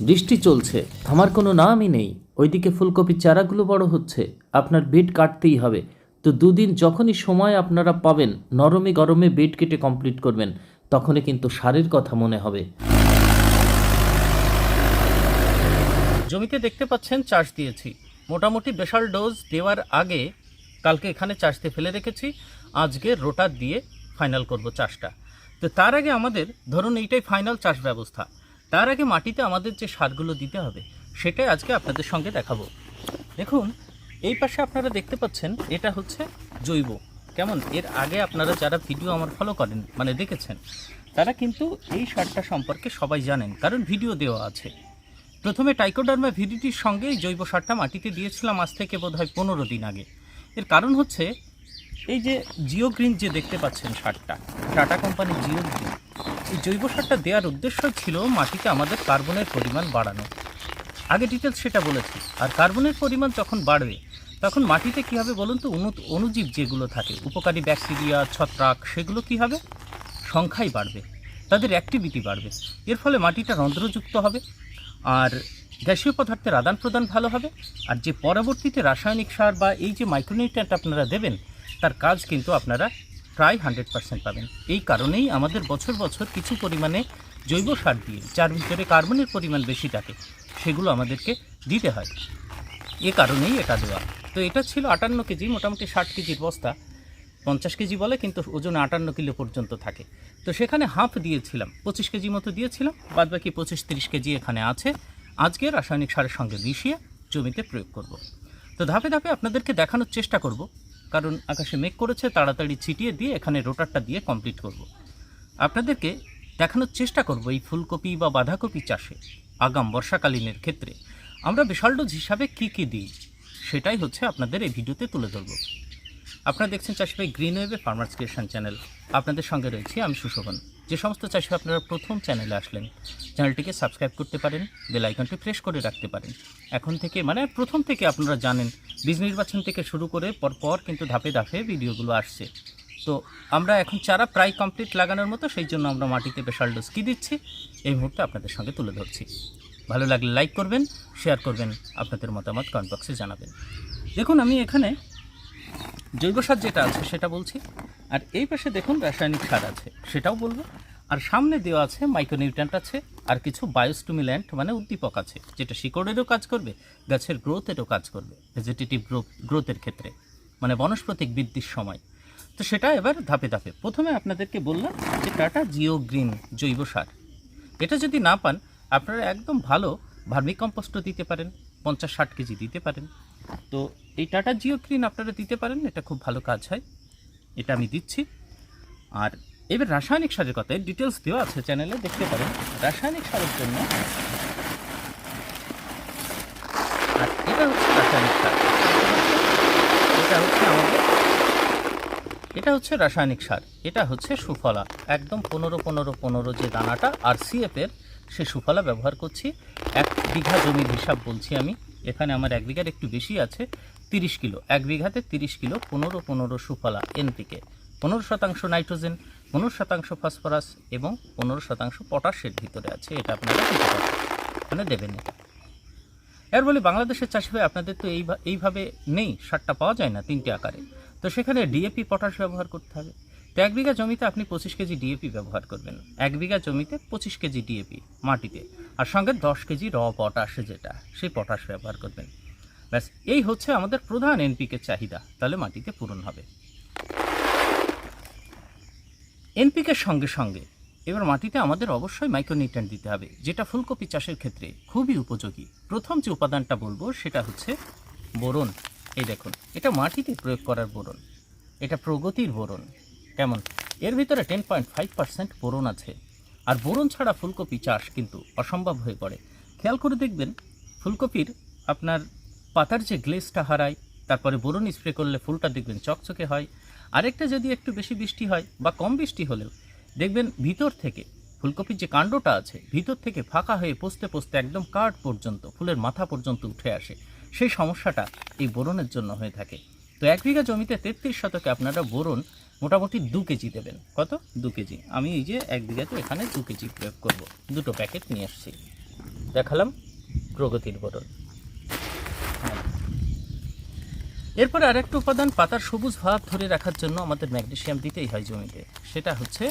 বৃষ্টি চলছে, থামার কোনো নামই নেই। ওইদিকে ফুলকপির চারাগুলো বড় হচ্ছে, আপনার বেড কাটতেই হবে। তো দুদিন যখনই সময় আপনারা পাবেন, নরমে গরমে বেড কেটে কমপ্লিট করবেন, তখনই কিন্তু সারের কথা মনে হবে। জমিতে দেখতে পাচ্ছেন চাষ দিয়েছি। মোটামুটি বেশাল ডোজ দেওয়ার আগে কালকে এখানে চাষতে ফেলে রেখেছি। আজকে রোটার দিয়ে ফাইনাল করব চাষটা। তো তার আগে আমাদের, ধরুন এইটাই ফাইনাল চাষ ব্যবস্থা। তার আগে মাটিতে আমাদের যে সারগুলো দিতে হবে, সেটাই আজকে আপনাদের সঙ্গে দেখাবো। দেখুন, এই পাশে আপনারা দেখতে পাচ্ছেন, এটা হচ্ছে জৈব। কেমন? এর আগে আপনারা যারা ভিডিও আমার ফলো করেন মানে দেখেছেন, তারা কিন্তু এই সারটা সম্পর্কে সবাই জানেন, কারণ ভিডিও দেওয়া আছে। প্রথমে টাইকোডার্মা ভিডিটির সঙ্গে এই জৈব সারটা মাটিতে দিয়েছিলাম আজ থেকে বোধ হয় পনেরো দিন আগে। এর কারণ হচ্ছে, এই যে জিও গ্রিন যে দেখতে পাচ্ছেন সারটা টাটা কোম্পানির জিও গ্রিন জৈব সারটা দেওয়ার উদ্দেশ্য ছিল মাটিতে আমাদের কার্বনের পরিমাণ বাড়ানো। আগে ডিটেলস সেটা বলেছি। আর কার্বনের পরিমাণ যখন বাড়বে, তখন মাটিতে কী হবে বলুন তো? অনু অণুজীব যেগুলো থাকে, উপকারী ব্যাকটেরিয়া, ছত্রাক, সেগুলো কী হবে? সংখ্যাই বাড়বে। তাদের অ্যাক্টিভিটি বাড়বে। এর ফলে মাটিটা রন্ধ্রযুক্ত হবে। আর গ্যাসীয় পদার্থের আদান প্রদান ভালো হবে। আর যে পরবর্তীতে রাসায়নিক সার বা এই যে মাইক্রোনিউট্রিয়েন্ট আপনারা দেবেন, তার কাজ কিন্তু আপনারা প্রায় হান্ড্রেড পার্সেন্ট পাবেন। এই কারণেই আমাদের বছর বছর কিছু পরিমাণে জৈব সার দিয়ে, যার ভিতরে কার্বনের পরিমাণ বেশি থাকে, সেগুলো আমাদেরকে দিতে হয়। এ কারণেই এটা দেওয়া। তো এটা ছিল আটান্ন কেজি, মোটামুটি ষাট কেজির বস্তা। পঞ্চাশ কেজি বলে, কিন্তু ওজন আটান্ন কিলো পর্যন্ত থাকে। তো সেখানে হাফ দিয়েছিলাম, পঁচিশ কেজি মতো দিয়েছিলাম বাদ বাকি পঁচিশ তিরিশ কেজি এখানে আছে। আজকে রাসায়নিক সারের সঙ্গে মিশিয়ে জমিতে প্রয়োগ করব। তো ধাপে ধাপে আপনাদেরকে দেখানোর চেষ্টা করব কারণ আকাশে মেঘ করেছে, তাড়াতাড়ি ছিটিয়ে দিয়ে এখানে রোটারটা দিয়ে কমপ্লিট করব। আপনাদেরকে দেখানোর চেষ্টা করব এই ফুলকপি বা বাঁধাকপি চাষে আগাম বর্ষাকালীনের ক্ষেত্রে। আমরা বিশাল ডোজ হিসাবে কী কী দিই, সেটাই হচ্ছে আপনাদের এই ভিডিওতে তুলে ধরব। আপনারা দেখছেন চাষি ভাই গ্রিন ওয়েবে ফার্মার্স ক্রিয়েশন চ্যানেল আপনাদের সঙ্গে রয়েছি আমি সুশোভন। যে সমস্ত চাষি আপনারা প্রথম চ্যানেলে আসলেন, চ্যানেলটিকে সাবস্ক্রাইব করতে পারেন, বেল আইকনটি প্রেস করে রাখতে পারেন। এখন থেকে মানে প্রথম থেকে আপনারা জানেন বীজ নির্বাচন থেকে শুরু করে পরপর কিন্তু ধাপে ধাপে ভিডিওগুলো আসছে। তো আমরা এখন চারা প্রায় কমপ্লিট লাগানোর মতো, সেই জন্য আমরা মাটিতে বেশাল ডোজ কী দিচ্ছি, এই মুহূর্তে আপনাদের সঙ্গে তুলে ধরছি। ভালো লাগলে লাইক করবেন, শেয়ার করবেন, আপনাদের মতামত কমেন্ট বক্সে জানাবেন। দেখুন, আমি এখানে জৈব সার যেটা আছে সেটা বলছি, আর এই পাশে দেখুন রাসায়নিক সার আছে, সেটাও বলব। আর সামনে দেওয়া আছে মাইক্রোনিউট্রেন্ট আছে, আর কিছু বায়োস্টুমিল্যান্ট মানে উদ্দীপক আছে, যেটা শিকড়েরও কাজ করবে, গাছের গ্রোথেরও কাজ করবে ভেজিটেটিভ গ্রোথের ক্ষেত্রে মানে বনস্পতিক বৃদ্ধির সময়। তো সেটা এবার ধাপে ধাপে। প্রথমে আপনাদেরকে বললাম যে টাটা জিও গ্রিন জৈব সার। এটা যদি না পান, আপনারা একদম ভালো ভার্মি কম্পোস্টও দিতে পারেন, পঞ্চাশ ষাট কেজি দিতে পারেন। তো এই টাটা জিও গ্রিন আপনারা দিতে পারেন, এটা খুব ভালো কাজ হয়। এটা আমি দিচ্ছি। আর এবার রাসায়নিক সারের কথা ডিটেলস দেওয়া আছে চ্যানেলে দেখতে পারেন। রাসায়নিক সারের জন্য আর এটা হচ্ছে রাসায়নিক সার। এটা হচ্ছে আমাদের এটা হচ্ছে রাসায়নিক সার। এটা হচ্ছে সুফলা। একদম পনেরো পনেরো পনেরো যে দানাটা আর সিএফের সে সুফলা ব্যবহার করছি। এক বিঘা জমির হিসাব বলছি আমি। এখানে আমার এক বিঘার একটু বেশি আছে, তিরিশ কিলো। এক বিঘাতে তিরিশ কিলো পনেরো পনেরো সুফলা এনপিকে। পনেরো শতাংশ নাইট্রোজেন, পনেরো শতাংশ ফসফরাস এবং পনেরো শতাংশ পটাশের ভিতরে আছে, এটা আপনারা দিতে মানে দেবেন এটা এর বলে বাংলাদেশের চাষি ভাই, আপনাদের তো এই এইভাবে নেই, সারটা পাওয়া যায় না তিনটে আকারে। তো সেখানে ডিএপি পটাশ ব্যবহার করতে হবে। তো এক বিঘা জমিতে আপনি পঁচিশ কেজি ডিএপি ব্যবহার করবেন। এক বিঘা জমিতে পঁচিশ কেজি ডিএপি মাটিতে। আর সঙ্গে দশ কেজি র পটাশ যেটা, সেই পটাশ ব্যবহার করবেন। ব্যাস, এই হচ্ছে আমাদের প্রধান এনপিকে চাহিদা। তাহলে মাটিতে পূরণ হবে। এনপিকের সঙ্গে সঙ্গে। এবার মাটিতে আমাদের অবশ্যই মাইক্রোনিউট্রেন্ট দিতে হবে, যেটা ফুলকপি চাষের ক্ষেত্রে খুবই উপযোগী। প্রথম যে উপাদানটা বলব, সেটা হচ্ছে বোরন। এই দেখুন, এটা মাটিতে প্রয়োগ করার বোরন। এটা প্রগতির বোরন। কেমন? এর ভিতরে ten point five percent boron আছে। আর বোরন ছাড়া ফুলকপি চাষ কিন্তু অসম্ভব হয়ে পড়ে। খেয়াল করে দেখবেন, ফুলকপির আপনার পাতার যে গ্লেসটা হারায়, তারপরে বোরন স্প্রে করলে ফুলটা দেখবেন চকচকে হয়। আরেকটা যদি একটু বেশি বৃষ্টি হয় বা কম বৃষ্টি হলেও, দেখবেন ভিতর থেকে, ফুলকপির যে কাণ্ডটা আছে, ভিতর থেকে ফাঁকা হয়ে পোস্তে পোস্তে একদম কাঠ পর্যন্ত, ফুলের মাথা পর্যন্ত উঠে আসে। সেই সমস্যাটা এই বোরনের জন্য হয়ে থাকে। তো এক বিঘা জমিতে তেত্রিশ শতকে আপনারা বোরন মোটামুটি দু কেজি দেবেন। কত? দু কেজি। আমি এই যে এক বিঘাতে এখানে দু কেজি প্রয়োগ করব। দুটো প্যাকেট নিয়ে আসছি। দেখালাম প্রগতির বোরন। এরপর আরেকটা উপাদান, পাতার সবুজ ভাব ধরে রাখার জন্য আমাদের ম্যাগনেশিয়াম দিতেই হয় জমিতে। সেটা হচ্ছে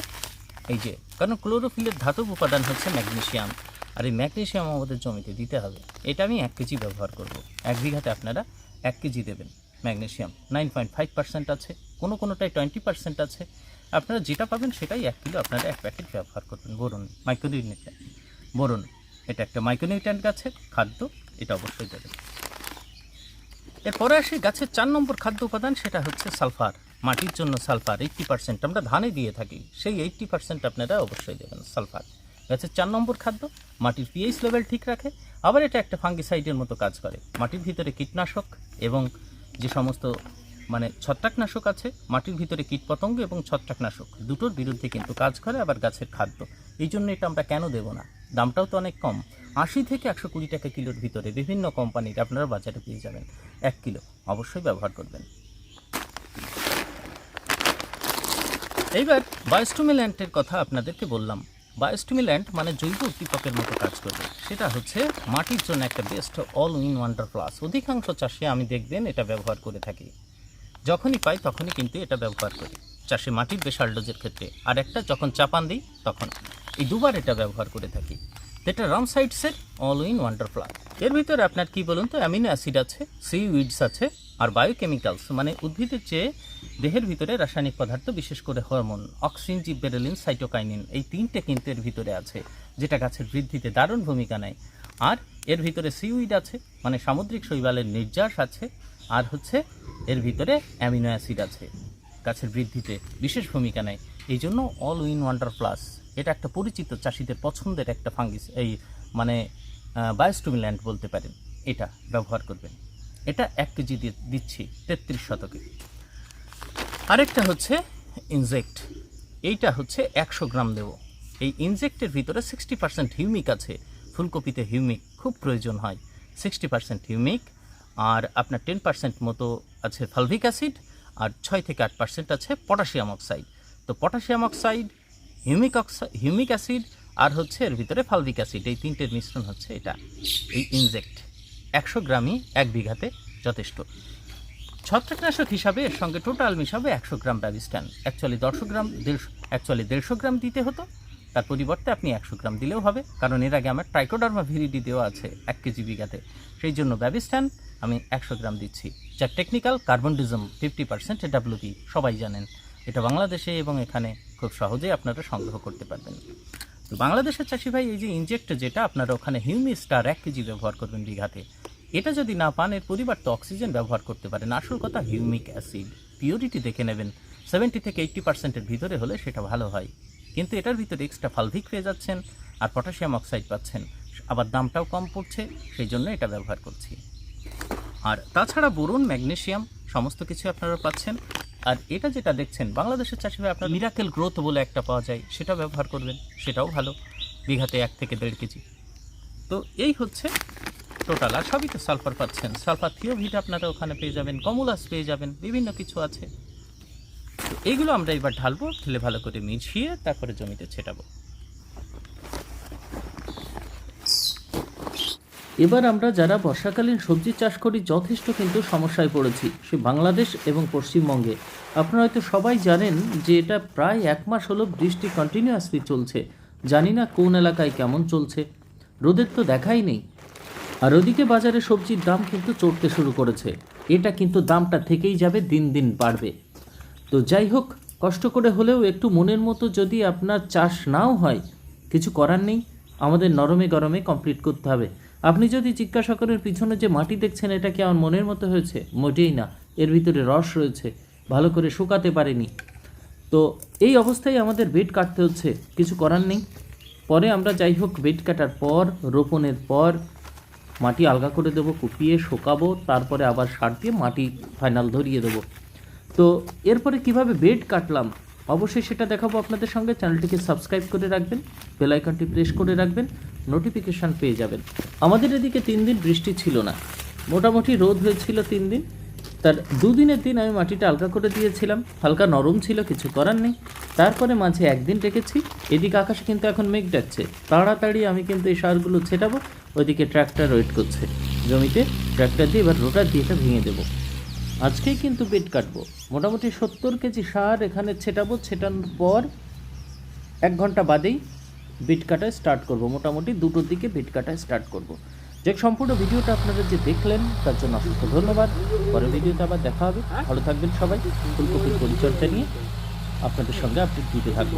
এই যে, কারণ ক্লোরোফিলের ধাতব উপাদান হচ্ছে ম্যাগনেশিয়াম, আর এই ম্যাগনেশিয়াম আমাদের জমিতে দিতে হবে। এটা আমি এক কেজি ব্যবহার করব। এক বিঘাতে আপনারা এক কেজি দেবেন magnesium. Nine point five percent আছে, কোনো কোনোটায় টোয়েন্টি পার্সেন্ট আছে। আপনারা যেটা পাবেন সেটাই এক কিলো আপনারা এক প্যাকেট ব্যবহার করবেন। বরুন মাইক্রোনিউট্রেন্ট বোরন এটা একটা মাইক্রোনিউট্রেন্ট গাছের খাদ্য, এটা অবশ্যই দেবেন। এরপরে আসি গাছের চার নম্বর খাদ্য উপাদান, সেটা হচ্ছে সালফার। মাটির জন্য সালফার এইট্টি পার্সেন্ট আমরা ধানে দিয়ে থাকি, সেই এইট্টি পার্সেন্ট আপনারা অবশ্যই দেবেন সালফার। গাছের চার নম্বর খাদ্য, মাটির পিএইচ লেভেল ঠিক রাখে, আবার এটা একটা ফাঙ্গিসাইডের মতো কাজ করে। মাটির ভিতরে কীটনাশক এবং যে সমস্ত মানে ছত্রাকনাশক আছে, মাটির ভিতরে কীটপতঙ্গ এবং ছত্রাকনাশক, দুটোর বিরুদ্ধে কিন্তু কাজ করে আবার গাছের খাদ্য। এই জন্য এটা আমরা কেন দেবো না? দামটাও তো অনেক কম। আশি থেকে একশো কুড়ি টাকা কিলোর ভিতরে বিভিন্ন কোম্পানির আপনারা বাজারে পেয়ে যাবেন। এক কিলো অবশ্যই ব্যবহার করবেন। এইবার বায়োস্টুমিল্যান্টের কথা আপনাদেরকে বললাম। বায়োস্টুমিল্যান্ট মানে জৈব উদ্দীপকের মতো কাজ করবে। সেটা হচ্ছে মাটির জন্য একটা best all win wonder plus অধিকাংশ চাষে আমি দেখবেন এটা ব্যবহার করে থাকি। যখনই পাই তখনই কিন্তু এটা ব্যবহার করি। চাষে মাটির বেশাল ডোজের ক্ষেত্রে। আর একটা যখন চাপান দিই, তখন এই দুবার এটা ব্যবহার করে থাকি। এটা রামসাইডসের অল ইন ওয়ান্ডার এর ভিতরে আপনার কি বলুন তো অ্যামিনো অ্যাসিড আছে সি উইডস আছে, আর বায়োকেমিক্যালস মানে উদ্ভিদের চেয়ে দেহের ভিতরে রাসায়নিক পদার্থ, বিশেষ করে হরমোন অক্সিন জিবেরেলিন সাইটোকাইনিন এই তিনটে কিন্তু এর ভিতরে আছে, যেটা গাছের বৃদ্ধিতে দারুণ ভূমিকা নেয়। আর এর ভিতরে সিউইড আছে মানে সামুদ্রিক শৈবালের নির্যাস আছে, আর হচ্ছে এর ভিতরে অ্যামিনো অ্যাসিড আছে, গাছের বৃদ্ধিতে বিশেষ ভূমিকা নেয়। এই জন্য অল উইন ওয়ান্ডার প্লাস এটা একটা পরিচিত চাষিদের পছন্দের একটা ফাঙ্গিস, এই মানে বায়োস্টুমিল্যান্ড বলতে পারেন। এটা ব্যবহার করবেন। এটা এক কেজি দিয়ে দিচ্ছি, তেত্রিশ শতকে। আরেকটা হচ্ছে ইনজেক্ট এইটা হচ্ছে একশো গ্রাম দেব। এই ইনজেক্টের ভিতরে সিক্সটি পার্সেন্ট হিউমিক আছে। ফুলকপিতে হিউমিক খুব প্রয়োজন হয়। সিক্সটি পার্সেন্ট হিউমিক আর আপনার টেন পার্সেন্ট মতো আছে ফালভিক অ্যাসিড আর ছয় থেকে আট পার্সেন্ট আছে পটাশিয়াম অক্সাইড। তো potassium oxide humic oxide humic acid আর হচ্ছে এর ভিতরে ফালভিক অ্যাসিড, এই তিনটের মিশ্রণ হচ্ছে এটা, এই ইনজেক্ট। একশো গ্রামই এক বিঘাতে যথেষ্ট। ছত্রাকনাশক হিসাবে এর সঙ্গে টোটাল মিশাবে একশো গ্রাম ব্যাবিস্ট্যান অ্যাকচুয়ালি দেড়শো গ্রাম, দেড়শো অ্যাকচুয়ালি দেড়শো গ্রাম দিতে হতো, তার পরিবর্তে আপনি একশো গ্রাম দিলেও হবে, কারণ এর আগে আমার ট্রাইকোডার্মা ভিরিডি দেওয়া আছে এক কেজি বিঘাতে। সেই জন্য ব্যাবিস্ট্যান আমি একশো গ্রাম দিচ্ছি। যার technical carbendazim fifty percent WP সবাই জানেন। এটা বাংলাদেশে এবং এখানে খুব সহজেই আপনারা সংগ্রহ করতে পারবেন। তো বাংলাদেশের চাষি ভাই, এই যে ইনজেক্ট যেটা আপনারা ওখানে হিউমি স্টার এক কেজি ব্যবহার করবেন বিঘাতে, এটা যদি না পান, এর পরিবর্তে অক্সিজেন ব্যবহার করতে পারেন আসল কথা হিউমিক অ্যাসিড পিওরিটি দেখে নেবেন। সেভেন্টি থেকে এইট্টি পার্সেন্টের ভিতরে হলে সেটা ভালো হয়। কিন্তু এটার ভিতরে এক্সট্রা ফালভিক পেয়ে যাচ্ছেন আর পটাশিয়াম অক্সাইড পাচ্ছেন। আবার দামটাও কম পড়ছে, সেই জন্য এটা ব্যবহার করছি। আর তাছাড়া বোরন, ম্যাগনেসিয়াম, সমস্ত কিছু আপনারা পাচ্ছেন। আর এটা যেটা দেখছেন, বাংলাদেশের চাষি ভাই আপনার মিরাকেল গ্রোথ বলে একটা পাওয়া যায়, সেটা ব্যবহার করবেন, সেটাও ভালো, বিঘাতে এক থেকে দেড় কেজি। তো এই হচ্ছে টোটাল আর সবই তো সালফার পাচ্ছেন। সালফার থিওভিট আপনারা ওখানে পেয়ে যাবেন, কমলাস পেয়ে যাবেন, বিভিন্ন কিছু আছে। তো এইগুলো আমরা এবার ঢালবো, ঢেলে ভালো করে মিশিয়ে তারপরে জমিতে ছেটাবো। এবার আমরা যারা বর্ষাকালীন সবজি চাষ করি, যথেষ্ট কিন্তু সমস্যায় পড়েছি, সে বাংলাদেশ এবং পশ্চিমবঙ্গে। আপনারা হয়তো সবাই জানেন যে এটা প্রায় এক মাস হলো বৃষ্টি কন্টিনিউয়াসলি চলছে। জানি না কোন এলাকায় কেমন চলছে। রোদের তো দেখাই নেই। আর ওদিকে বাজারে সবজির দাম কিন্তু চড়তে শুরু করেছে। এটা কিন্তু দামটা থেকেই যাবে, দিন দিন বাড়বে। তো যাই হোক, কষ্ট করে হলেও একটু মনের মতো যদি আপনার চাষ নাও হয়, কিছু করার নেই। আমাদের নরমে গরমে কমপ্লিট করতে হবে। আপনি যদি করেন পিছনে যে মাটি দেখছেন, এটা কি আমার মনের মতো হয়েছে? মোটেই না। এর ভিতরে রস রয়েছে। ভালো করে শুকাতে পারেনি। তো এই অবস্থায় আমাদের বেড কাটতে হচ্ছে। কিছু করার নেই। পরে আমরা যাই হোক, বেড কাটার পর, রোপণের পর, মাটি আলগা করে দেবো, কুপিয়ে শোকাবো, তারপরে আবার সার দিয়ে মাটি ফাইনাল ধরিয়ে দেবো। তো এরপরে কীভাবে বেড কাটলাম? অবশ্যই সেটা দেখাবো আপনাদের সঙ্গে। চ্যানেলটিকে সাবস্ক্রাইব করে রাখবেন। বেল আইকনটি প্রেস করে রাখবেন। নোটিফিকেশান পেয়ে যাবেন। আমাদের এদিকে তিন দিন বৃষ্টি ছিল না। মোটামুটি রোদ হয়েছিল তিন দিন। তার দুদিনের দিন আমি মাটিটা আলগা করে দিয়েছিলাম। হালকা নরম ছিল, কিছু করার নেই। তারপরে মাঝে একদিন রেখেছি এদিকে আকাশে কিন্তু এখন মেঘ ডাকছে। তাড়াতাড়ি আমি কিন্তু এই সারগুলো ছেটাবো। ওইদিকে ট্র্যাক্টর ওয়েট করছে। জমিতে ট্র্যাক্টর দিয়ে এবার রোটার দিয়ে এটা ভেঙে দেবো। আজকেই কিন্তু বেড কাটবো। মোটামুটি সত্তর কেজি সার এখানে ছেটাবো। ছেটানোর পর এক ঘণ্টা বাদেই বিট কাটা স্টার্ট করব। মোটামুটি দুটোর দিকে বিট কাটা স্টার্ট করব। যে সম্পূর্ণ ভিডিওটা আপনারা যে দেখলেন, তার জন্য অসংখ্য ধন্যবাদ। পরের ভিডিওতে আবার দেখা হবে। ভালো থাকবেন সবাই। ফুলকপির পরিচর্যা নিয়ে আপনাদের সঙ্গে আপনি দিতে থাকব।